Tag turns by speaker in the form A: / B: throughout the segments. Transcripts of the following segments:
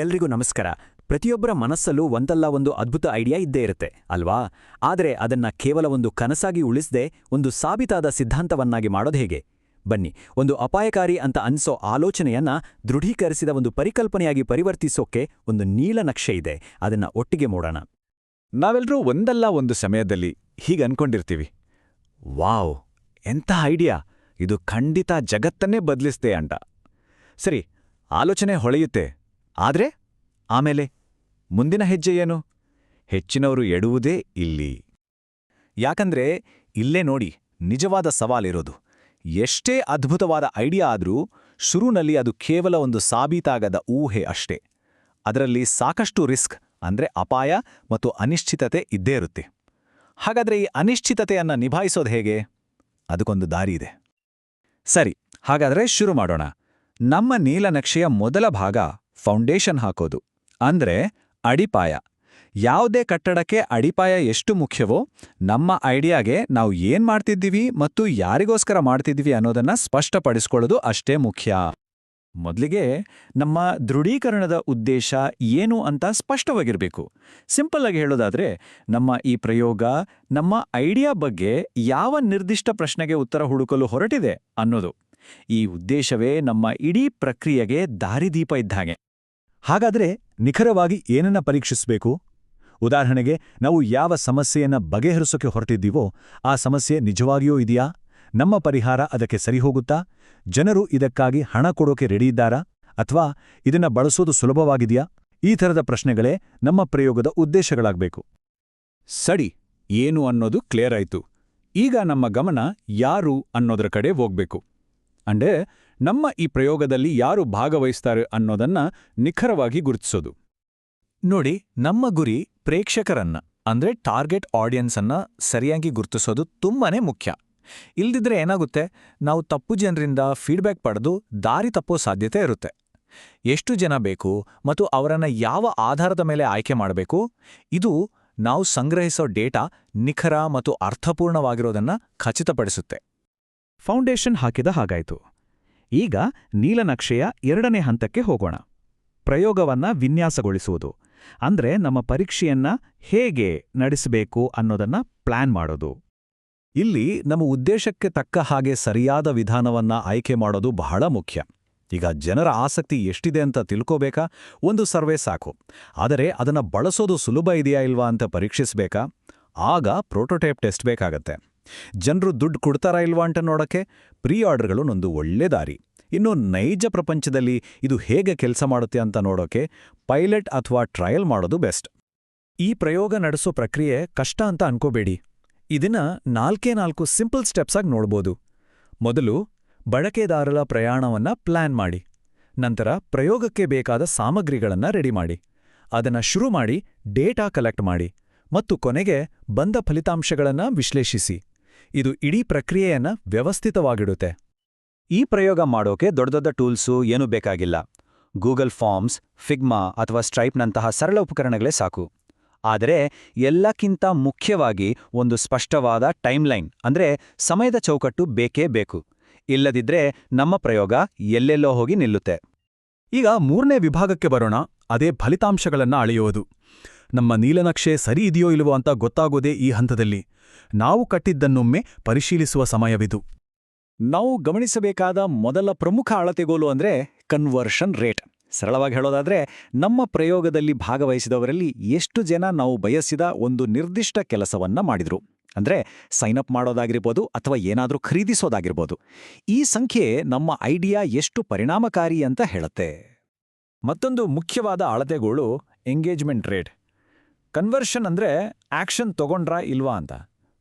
A: ಎಲ್ರಿಗೂ ನಮಸ್ಕಾರ. ಪ್ರತಿಯೊಬ್ಬರ ಮನಸ್ಸಲ್ಲೂ ಒಂದಲ್ಲ ಒಂದು ಅದ್ಭುತ ಐಡಿಯಾ ಇದ್ದೇ ಇರುತ್ತೆ, ಅಲ್ವಾ? ಆದರೆ ಅದನ್ನ ಕೇವಲ ಒಂದು ಕನಸಾಗಿ ಉಳಿಸದೆ ಒಂದು ಸಾಬೀತಾದ ಸಿದ್ಧಾಂತವನ್ನಾಗಿ ಮಾಡೋದು ಹೇಗೆ? ಬನ್ನಿ, ಒಂದು ಅಪಾಯಕಾರಿ ಅಂತ ಅನ್ಸೋ ಆಲೋಚನೆಯನ್ನ ದೃಢೀಕರಿಸಿದ ಒಂದು ಪರಿಕಲ್ಪನೆಯಾಗಿ ಪರಿವರ್ತಿಸೋಕೆ ಒಂದು ನೀಲನಕ್ಷೆ ಇದೆ. ಅದನ್ನ ಒಟ್ಟಿಗೆ ಮೂಡೋಣ.
B: ನಾವೆಲ್ಲರೂ ಒಂದಲ್ಲ ಒಂದು ಸಮಯದಲ್ಲಿ ಹೀಗೆ ಅನ್ಕೊಂಡಿರ್ತೀವಿ. ವಾವ್, ಎಂಥ ಐಡಿಯಾ! ಇದು ಖಂಡಿತ ಜಗತ್ತನ್ನೇ ಬದಲಿಸ್ತೇ ಅಂಟ. ಸರಿ, ಆಲೋಚನೆ ಹೊಳೆಯುತ್ತೆ. ಆದ್ರೆ, ಆಮೇಲೆ ಮುಂದಿನ ಹೆಜ್ಜೆ ಏನು? ಹೆಚ್ಚಿನವರು ಎಡುವುದೇ ಇಲ್ಲಿ. ಯಾಕಂದ್ರೆ, ಇಲ್ಲೇ ನೋಡಿ, ನಿಜವಾದ ಸವಾಲಿರೋದು. ಎಷ್ಟೇ ಅದ್ಭುತವಾದ ಐಡಿಯಾ ಆದ್ರೂ, ಶುರುನಲ್ಲಿ ಅದು ಕೇವಲ ಒಂದು ಸಾಬೀತಾಗದ ಊಹೆ ಅಷ್ಟೇ. ಅದರಲ್ಲಿ ಸಾಕಷ್ಟು ರಿಸ್ಕ್, ಅಂದ್ರೆ ಅಪಾಯ ಮತ್ತು ಅನಿಶ್ಚಿತತೆ ಇದ್ದೇ ಇರುತ್ತೆ. ಹಾಗಾದ್ರೆ ಈ ಅನಿಶ್ಚಿತತೆಯನ್ನು ನಿಭಾಯಿಸೋದು ಹೇಗೆ? ಅದಕ್ಕೊಂದು ದಾರಿ ಇದೆ. ಸರಿ, ಹಾಗಾದ್ರೆ ಶುರು ಮಾಡೋಣ. ನಮ್ಮ ನೀಲನಕ್ಷೆಯ ಮೊದಲ ಭಾಗ ಫೌಂಡೇಶನ್ ಹಾಕೋದು. ಅಂದ್ರೆ ಅಡಿಪಾಯ. ಯಾವುದೇ ಕಟ್ಟಡಕ್ಕೆ ಅಡಿಪಾಯ ಎಷ್ಟು ಮುಖ್ಯವೋ ನಮ್ಮ ಐಡಿಯಾಗೆ ನಾವು ಏನ್ ಮಾಡ್ತಿದ್ದೀವಿ ಮತ್ತು ಯಾರಿಗೋಸ್ಕರ ಮಾಡ್ತಿದ್ದೀವಿ ಅನ್ನೋದನ್ನ ಸ್ಪಷ್ಟಪಡಿಸ್ಕೊಳ್ಳೋದು ಅಷ್ಟೇ ಮುಖ್ಯ. ಮೊದಲಿಗೆ ನಮ್ಮ ದೃಢೀಕರಣದ ಉದ್ದೇಶ ಏನು ಅಂತ ಸ್ಪಷ್ಟವಾಗಿರಬೇಕು. ಸಿಂಪಲ್ ಆಗಿ ಹೇಳೋದಾದ್ರೆ ನಮ್ಮ ಈ ಪ್ರಯೋಗ ನಮ್ಮ ಐಡಿಯಾ ಬಗ್ಗೆ ಯಾವ ನಿರ್ದಿಷ್ಟ ಪ್ರಶ್ನೆಗೆ ಉತ್ತರ ಹುಡುಕಲು ಹೊರಟಿದೆ ಅನ್ನೋದು. ಈ ಉದ್ದೇಶವೇ ನಮ್ಮ ಇಡೀ ಪ್ರಕ್ರಿಯೆಗೆ ದಾರಿದೀಪ ಇದ್ದಾಗೆ ಹಾಗಾದ್ರೆ ನಿಖರವಾಗಿ ಏನನ್ನ ಪರೀಕ್ಷಿಸಬೇಕು? ಉದಾಹರಣೆಗೆ, ನಾವು ಯಾವ ಸಮಸ್ಯೆಯನ್ನ ಬಗೆಹರಿಸೋಕೆ ಹೊರಟಿದ್ದೀವೋ, ಆ ಸಮಸ್ಯೆ ನಿಜವಾಗಿಯೂ ಇದೆಯಾ? ನಮ್ಮ ಪರಿಹಾರ ಅದಕ್ಕೆ ಸರಿಹೋಗುತ್ತಾ ಜನರು ಇದಕ್ಕಾಗಿ ಹಣ ಕೊಡೋಕೆ ರೆಡಿಯಿದ್ದಾರಾ ಅಥವಾ ಇದನ್ನ ಬಳಸೋದು ಸುಲಭವಾಗಿದೆಯಾ? ಈ ಥರದ ಪ್ರಶ್ನೆಗಳೇ ನಮ್ಮ ಪ್ರಯೋಗದ ಉದ್ದೇಶಗಳಾಗಬೇಕು. ಸಡಿ ಏನು ಅನ್ನೋದು ಕ್ಲಿಯರ್ ಆಯ್ತು. ಈಗ ನಮ್ಮ ಗಮನ ಯಾರು ಅನ್ನೋದರ ಕಡೆ ಹೋಗ್ಬೇಕು. ಅಂದ್ರೆ ನಮ್ಮ ಈ ಪ್ರಯೋಗದಲ್ಲಿ ಯಾರು ಭಾಗವಹಿಸ್ತಾರೆ ಅನ್ನೋದನ್ನ ನಿಖರವಾಗಿ ಗುರುತಿಸೋದು. ನೋಡಿ, ನಮ್ಮ ಗುರಿ ಪ್ರೇಕ್ಷಕರನ್ನ, ಅಂದ್ರೆ ಟಾರ್ಗೆಟ್ ಆಡಿಯನ್ಸ್ ಅನ್ನ ಸರಿಯಾಗಿ ಗುರುತಿಸೋದು ತುಂಬಾನೇ ಮುಖ್ಯ. ಇಲ್ದಿದ್ರೆ ಏನಾಗುತ್ತೆ, ನಾವು ತಪ್ಪು ಜನರಿಂದ ಫೀಡ್ಬ್ಯಾಕ್ ಪಡೆದು ದಾರಿ ತಪ್ಪೋ ಸಾಧ್ಯತೆ ಇರುತ್ತೆ. ಎಷ್ಟು ಜನ ಬೇಕು ಮತ್ತು ಅವರನ್ನ ಯಾವ ಆಧಾರದ ಮೇಲೆ ಆಯ್ಕೆ ಮಾಡಬೇಕು, ಇದು ನಾವು ಸಂಗ್ರಹಿಸೋ ಡೇಟಾ ನಿಖರ ಮತ್ತು ಅರ್ಥಪೂರ್ಣವಾಗಿರೋದನ್ನ ಖಚಿತಪಡಿಸುತ್ತೆ. ಫೌಂಡೇಶನ್ ಹಾಕಿದ ಹಾಗಾಯ್ತು. ಈಗ ನೀಲನಕ್ಷೆಯ ಎರಡನೇ ಹಂತಕ್ಕೆ ಹೋಗೋಣ. ಪ್ರಯೋಗವನ್ನ ವಿನ್ಯಾಸಗೊಳಿಸುವುದು. ಅಂದ್ರೆ ನಮ್ಮ ಪರೀಕ್ಷೆಯನ್ನ ಹೇಗೆ ನಡೆಸಬೇಕು ಅನ್ನೋದನ್ನ ಪ್ಲಾನ್ ಮಾಡೋದು. ಇಲ್ಲಿ ನಮ್ಮ ಉದ್ದೇಶಕ್ಕೆ ತಕ್ಕ ಹಾಗೆ ಸರಿಯಾದ ವಿಧಾನವನ್ನ ಆಯ್ಕೆ ಮಾಡೋದು ಬಹಳ ಮುಖ್ಯ. ಈಗ ಜನರ ಆಸಕ್ತಿ ಎಷ್ಟಿದೆ ಅಂತ ತಿಳ್ಕೋಬೇಕಾ? ಒಂದು ಸರ್ವೆ ಸಾಕು. ಆದರೆ ಅದನ್ನ ಬಳಸೋದು ಸುಲಭ ಇದೆಯಾ ಇಲ್ವಾ ಅಂತ ಪರೀಕ್ಷಿಸಬೇಕಾ? ಆಗ ಪ್ರೋಟೋಟೈಪ್ ಟೆಸ್ಟ್ ಬೇಕಾಗತ್ತೆ. ಜನರು ದುಡ್ಡು ಕೊಡ್ತಾರಾ ಇಲ್ವಾ ಅಂತ ನೋಡಕ್ಕೆ? ಪ್ರೀ ಆರ್ಡರ್ಗಳು ಒಂದು ಒಳ್ಳೆ ದಾರಿ. ಇನ್ನು ನೈಜ ಪ್ರಪಂಚದಲ್ಲಿ ಇದು ಹೇಗೆ ಕೆಲಸ ಮಾಡುತ್ತೆ ಅಂತ ನೋಡೋಕೆ ಪೈಲಟ್ ಅಥವಾ ಟ್ರಯಲ್ ಮಾಡೋದು ಬೆಸ್ಟ್. ಈ ಪ್ರಯೋಗ ನಡೆಸೋ ಪ್ರಕ್ರಿಯೆ ಕಷ್ಟ ಅಂತ ಅನ್ಕೋಬೇಡಿ. ಇದನ್ನ ನಾಲ್ಕೇ ನಾಲ್ಕು ಸಿಂಪಲ್ ಸ್ಟೆಪ್ಸಾಗಿ ನೋಡ್ಬೋದು. ಮೊದಲು ಬಳಕೆದಾರರ ಪ್ರಯಾಣವನ್ನ ಪ್ಲಾನ್ ಮಾಡಿ. ನಂತರ ಪ್ರಯೋಗಕ್ಕೆ ಬೇಕಾದ ಸಾಮಗ್ರಿಗಳನ್ನ ರೆಡಿ ಮಾಡಿ. ಅದನ್ನ ಶುರು ಮಾಡಿ ಡೇಟಾ ಕಲೆಕ್ಟ್ ಮಾಡಿ. ಮತ್ತು ಕೊನೆಗೆ ಬಂದ ಫಲಿತಾಂಶಗಳನ್ನ ವಿಶ್ಲೇಷಿಸಿ. ಇದು ಇಡೀ ಪ್ರಕ್ರಿಯೆಯನ್ನು ವ್ಯವಸ್ಥಿತವಾಗಿಡುತ್ತೆ. ಈ ಪ್ರಯೋಗ ಮಾಡೋಕೆ ದೊಡ್ಡ ದೊಡ್ಡ ಟೂಲ್ಸು ಏನೂ ಬೇಕಾಗಿಲ್ಲ. ಗೂಗಲ್ ಫಾರ್ಮ್ಸ್, ಫಿಗ್ಮಾ ಅಥವಾ ಸ್ಟ್ರೈಪ್ನಂತಹ ಸರಳ ಉಪಕರಣಗಳೇ ಸಾಕು. ಆದರೆ ಎಲ್ಲಕ್ಕಿಂತ ಮುಖ್ಯವಾಗಿ ಒಂದು ಸ್ಪಷ್ಟವಾದ ಟೈಮ್ಲೈನ್, ಅಂದ್ರೆ ಸಮಯದ ಚೌಕಟ್ಟು ಬೇಕೇ ಬೇಕು. ಇಲ್ಲದಿದ್ರೆ ನಮ್ಮ ಪ್ರಯೋಗ ಎಲ್ಲೆಲ್ಲೋ ಹೋಗಿ ನಿಲ್ಲುತ್ತೆ. ಈಗ ಮೂರನೇ ವಿಭಾಗಕ್ಕೆ ಬರೋಣ, ಅದೇ ಫಲಿತಾಂಶಗಳನ್ನು ಅಳೆಯುವುದು. ನಮ್ಮ ನೀಲನಕ್ಷೆ ಸರಿ ಇದೆಯೋ ಇಲ್ಲವೋ ಅಂತ ಗೊತ್ತಾಗೋದೇ ಈ ಹಂತದಲ್ಲಿ. ನಾವು ಕಟ್ಟಿದ್ದನ್ನೊಮ್ಮೆ ಪರಿಶೀಲಿಸುವ ಸಮಯವಿದು. ನಾವು ಗಮನಿಸಬೇಕಾದ ಮೊದಲ ಪ್ರಮುಖ ಅಳತೆಗೋಲು ಅಂದ್ರೆ ಕನ್ವರ್ಷನ್ ರೇಟ್ ಸರಳವಾಗಿ ಹೇಳೋದಾದ್ರೆ, ನಮ್ಮ ಪ್ರಯೋಗದಲ್ಲಿ ಭಾಗವಹಿಸಿದವರಲ್ಲಿ ಎಷ್ಟು ಜನ ನಾವು ಬಯಸಿದ ಒಂದು ನಿರ್ದಿಷ್ಟ ಕೆಲಸವನ್ನ ಮಾಡಿದ್ರು. ಅಂದ್ರೆ ಸೈನ್ ಅಪ್ ಮಾಡೋದಾಗಿರ್ಬೋದು ಅಥವಾ ಏನಾದರೂ ಖರೀದಿಸೋದಾಗಿರ್ಬೋದು. ಈ ಸಂಖ್ಯೆ ನಮ್ಮ ಐಡಿಯಾ ಎಷ್ಟು ಪರಿಣಾಮಕಾರಿ ಅಂತ ಹೇಳುತ್ತೆ. ಮತ್ತೊಂದು ಮುಖ್ಯವಾದ ಅಳತೆಗೋಳು ಎಂಗೇಜ್ಮೆಂಟ್ ರೇಟ್ ಕನ್ವರ್ಷನ್ ಅಂದ್ರೆ ಆಕ್ಷನ್ ತಗೊಂಡ್ರಾ ಇಲ್ವಾ ಅಂತ.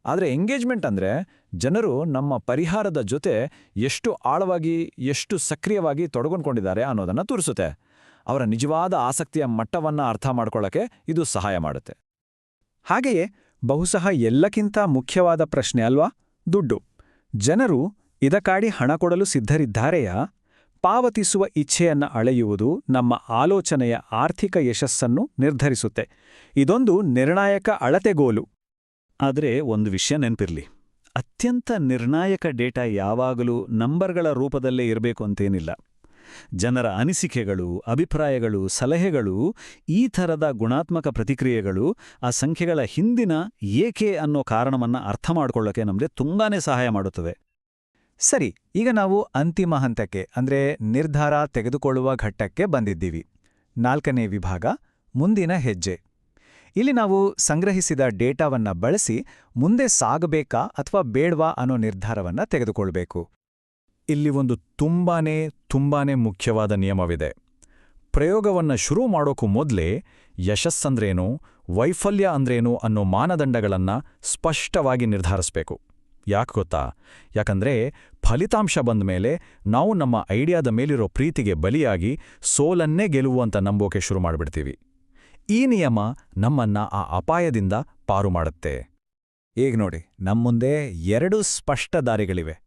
B: ಆದರೆ ಎಂಗೇಜ್ಮೆಂಟ್ ಅಂದ್ರೆ ಜನರು ನಮ್ಮ ಪರಿಹಾರದ ಜೊತೆ ಎಷ್ಟು ಆಳವಾಗಿ, ಎಷ್ಟು ಸಕ್ರಿಯವಾಗಿ ತೊಡಗೊಂಡ್ಕೊಂಡಿದ್ದಾರೆ ಅನ್ನೋದನ್ನ ತೋರಿಸುತ್ತೆ. ಅವರ ನಿಜವಾದ ಆಸಕ್ತಿಯ ಮಟ್ಟವನ್ನ ಅರ್ಥ ಮಾಡ್ಕೊಳ್ಳೋಕೆ ಇದು ಸಹಾಯ ಮಾಡುತ್ತೆ. ಹಾಗೆಯೇ ಬಹುಶಃ ಎಲ್ಲಕ್ಕಿಂತ ಮುಖ್ಯವಾದ ಪ್ರಶ್ನೆ ಅಲ್ವಾ? ದುಡ್ಡು. ಜನರು ಇದಕ್ಕಾಡಿ ಹಣ ಕೊಡಲು ಸಿದ್ಧರಿದ್ದಾರೆಯಾ? ಪಾವತಿಸುವ ಇಚ್ಛೆಯನ್ನು ಅಳೆಯುವುದು ನಮ್ಮ ಆಲೋಚನೆಯ ಆರ್ಥಿಕ ಯಶಸ್ಸನ್ನು ನಿರ್ಧರಿಸುತ್ತೆ. ಇದೊಂದು ನಿರ್ಣಾಯಕ ಅಳತೆಗೋಲು. ಆದರೆ ಒಂದು ವಿಷಯ ನೆನ್ಪಿರ್ಲಿ. ಅತ್ಯಂತ ನಿರ್ಣಾಯಕ ಡೇಟಾ ಯಾವಾಗಲೂ ನಂಬರ್ಗಳ ರೂಪದಲ್ಲೇ ಇರಬೇಕು ಅಂತೇನಿಲ್ಲ.
C: ಜನರ ಅನಿಸಿಕೆಗಳು, ಅಭಿಪ್ರಾಯಗಳು, ಸಲಹೆಗಳು, ಈ ಥರದ ಗುಣಾತ್ಮಕ ಪ್ರತಿಕ್ರಿಯೆಗಳು, ಆ ಸಂಖ್ಯೆಗಳ ಹಿಂದಿನ ಏಕೆ ಅನ್ನೋ ಕಾರಣವನ್ನು ಅರ್ಥ ಮಾಡ್ಕೊಳ್ಳೋಕೆ ನಮಗೆ ತುಂಬಾನೇ ಸಹಾಯ ಮಾಡುತ್ತವೆ.
B: ಸರಿ, ಈಗ ನಾವು ಅಂತಿಮ ಹಂತಕ್ಕೆ, ಅಂದ್ರೆ ನಿರ್ಧಾರ ತೆಗೆದುಕೊಳ್ಳುವ ಘಟ್ಟಕ್ಕೆ ಬಂದಿದ್ದೀವಿ. ನಾಲ್ಕನೇ ವಿಭಾಗ, ಮುಂದಿನ ಹೆಜ್ಜೆ. ಇಲ್ಲಿ ನಾವು ಸಂಗ್ರಹಿಸಿದ ಡೇಟಾವನ್ನ ಬಳಸಿ ಮುಂದೆ ಸಾಗಬೇಕಾ ಅಥವಾ ಬೇಡ್ವಾ ಅನ್ನೋ ನಿರ್ಧಾರವನ್ನ ತೆಗೆದುಕೊಳ್ಬೇಕು.
C: ಇಲ್ಲಿ ಒಂದು ತುಂಬಾನೇ ತುಂಬಾನೇ ಮುಖ್ಯವಾದ ನಿಯಮವಿದೆ. ಪ್ರಯೋಗವನ್ನ ಶುರು ಮಾಡೋಕ್ಕೂ ಮೊದಲೇ ಯಶಸ್ಸಂದ್ರೇನು, ವೈಫಲ್ಯ ಅಂದ್ರೇನು ಅನ್ನೋ ಮಾನದಂಡಗಳನ್ನ ಸ್ಪಷ್ಟವಾಗಿ ನಿರ್ಧರಿಸಬೇಕು. ಯಾಕೆ ಗೊತ್ತಾ? ಯಾಕಂದ್ರೆ ಫಲಿತಾಂಶ ಬಂದ ಮೇಲೆ ನಾವು ನಮ್ಮ ಐಡಿಯಾದ ಮೇಲಿರೋ ಪ್ರೀತಿಗೆ ಬಲಿಯಾಗಿ ಸೋಲನ್ನೇ ಗೆಲುವು ಅಂತ ನಂಬೋಕೆ ಶುರು ಮಾಡಿಬಿಡ್ತೀವಿ. ಈ ನಿಯಮ ನಮ್ಮನ್ನ ಆ ಅಪಾಯದಿಂದ ಪಾರು ಮಾಡುತ್ತೆ.
B: ಈಗ ನೋಡಿ ನಮ್ಮ ಮುಂದೆ ಎರಡು ಸ್ಪಷ್ಟ ದಾರಿಗಳಿವೆ.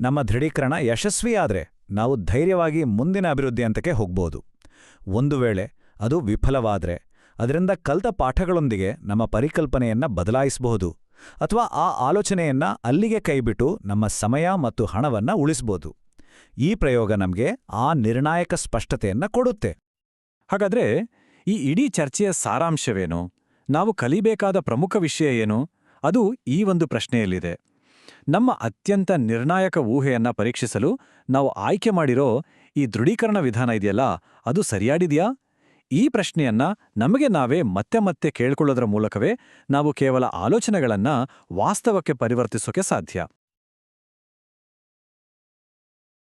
B: ನಮ್ಮ ದೃಢೀಕರಣ ಯಶಸ್ವಿ ಆದ್ರೆ ನಾವು ಧೈರ್ಯವಾಗಿ ಮುಂದಿನ ಅಭಿವೃದ್ಧಿ ಹಂತಕ್ಕೆ ಹೋಗ್ಬೋದು. ಒಂದು ವೇಳೆ ಅದು ವಿಫಲವಾದ್ರೆ, ಅದರಿಂದ ಕಲ್ತ ಪಾಠಗಳೊಂದಿಗೆ ನಮ್ಮ ಪರಿಕಲ್ಪನೆಯನ್ನ ಬದಲಾಯಿಸಬಹುದು. ಅಥವಾ ಆ ಆಲೋಚನೆಯನ್ನ ಅಲ್ಲಿಗೆ ಕೈಬಿಟ್ಟು ನಮ್ಮ ಸಮಯ ಮತ್ತು ಹಣವನ್ನ ಉಳಿಸ್ಬೋದು. ಈ ಪ್ರಯೋಗ ನಮಗೆ ಆ ನಿರ್ಣಾಯಕ ಸ್ಪಷ್ಟತೆಯನ್ನ ಕೊಡುತ್ತೆ.
C: ಹಾಗಾದ್ರೆ ಈ ಇಡೀ ಚರ್ಚೆಯ ಸಾರಾಂಶವೇನು? ನಾವು ಕಲಿಬೇಕಾದ ಪ್ರಮುಖ ವಿಷಯ ಏನು? ಅದು ಈ ಒಂದು ಪ್ರಶ್ನೆಯಲ್ಲಿದೆ. ನಮ್ಮ ಅತ್ಯಂತ ನಿರ್ಣಾಯಕ ಊಹೆಯನ್ನ ಪರೀಕ್ಷಿಸಲು ನಾವು ಆಯ್ಕೆ ಮಾಡಿರೋ ಈ ದೃಢೀಕರಣ ವಿಧಾನ ಇದೆಯಲ್ಲ, ಅದು ಸರಿಯಾಡಿದ್ಯಾ ಈ ಪ್ರಶ್ನೆಯನ್ನ ನಮಗೆ ನಾವೇ ಮತ್ತೆ ಮತ್ತೆ ಕೇಳ್ಕೊಳ್ಳೋದ್ರ ಮೂಲಕವೇ ನಾವು ಕೇವಲ ಆಲೋಚನೆಗಳನ್ನ ವಾಸ್ತವಕ್ಕೆ ಪರಿವರ್ತಿಸೋಕೆ ಸಾಧ್ಯ.